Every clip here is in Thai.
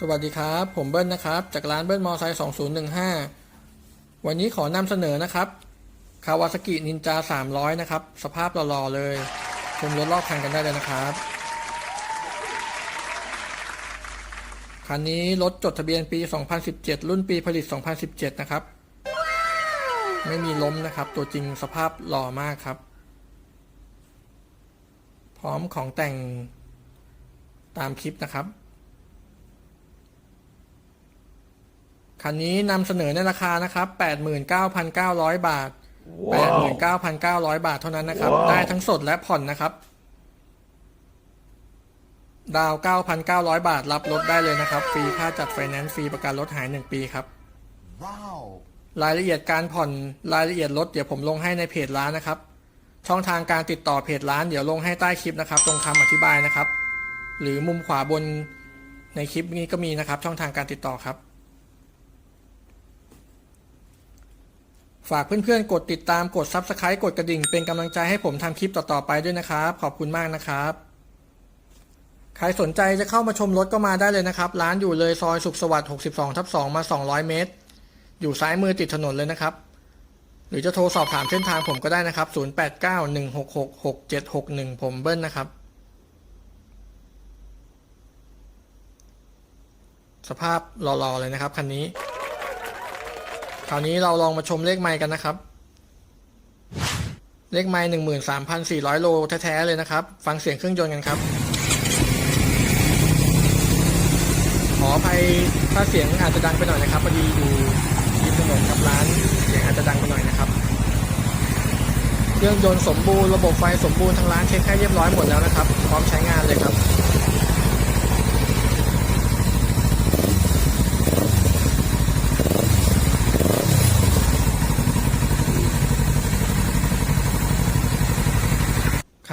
สวัสดีครับ ผมเบิ้ลนะครับ จากร้านเบิ้ลมอไซค์2015 วันนี้ขอนำเสนอนะครับคาวาสกินินจา 300 นะครับ สภาพหล่อๆเลยชมรถรอบคันกันได้เลยนะครับ คันนี้รถจดทะเบียนปี 2017 รุ่นปีผลิต 2017 นะครับ ไม่มีล้มนะครับ ตัวจริงสภาพหล่อมากครับ พร้อมของแต่งตามคลิปนะครับ คันนี้นำเสนอในราคานะครับ 89,900 บาท 89,900 บาทเท่านั้นนะครับ ได้ทั้งสดและผ่อนนะครับ ดาว 9,900 บาทรับรถได้เลยนะครับ ฟรีค่าจัดไฟแนนซ์ฟรีประกันรถหาย 1 ปีครับ Wow. รายละเอียดการผ่อนรายละเอียดรถเดี๋ยวผมลงให้ในเพจร้านนะครับ ช่องทางการติดต่อเพจร้านเดี๋ยวลงให้ใต้คลิปนะครับ ตรงคำอธิบายนะครับ หรือมุมขวาบนในคลิปนี้ก็มีนะครับ ช่องทางการติดต่อครับ ฝากเพื่อนๆ กดติดตามกด Subscribe กดกระดิ่ง เป็นกำลังใจให้ผมทำคลิปต่อๆไปด้วยนะครับ ขอบคุณมากนะครับ ใครสนใจจะเข้ามาชมรถก็มาได้เลยนะครับ ร้านอยู่เลยซอยสุขสวัสดิ์ 62 ทับ 2 มา 200 เมตร อยู่ซ้ายมือติดถนนเลยนะครับ หรือจะโทรสอบถามเส้นทางผมก็ได้นะครับ 0891666761 ผมเบิ้ลนะครับ สภาพหล่อๆเลยนะครับคันนี้ คราวนี้เราลองมาชมเลขไมค์กันนะครับ เลขไมค์หนึ่งหมื่นสามพันสี่ร้อยโลแท้ๆเลยนะครับ ฟังเสียงเครื่องยนต์กันครับ ขออภัยถ้าเสียงอาจจะดังไปหน่อยนะครับพอดีอยู่ริมถนนกับร้าน เสียงอาจจะดังไปหน่อยนะครับ เครื่องยนต์สมบูรณ์ระบบไฟสมบูรณ์ทางร้านเช็คให้เรียบร้อยหมดแล้วนะครับ พร้อมใช้งานเลยครับ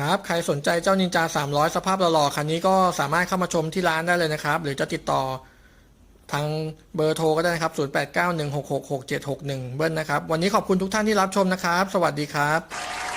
ครับ ใครสนใจเจ้านินจา 300 สภาพหล่อๆคันนี้ก็สามารถเข้ามาชมที่ร้านได้เลยนะครับ หรือจะติดต่อทางเบอร์โทรก็ได้นะครับ 0891666761 เบิ้ลนะครับ วันนี้ขอบคุณทุกท่านที่รับชมนะครับ สวัสดีครับ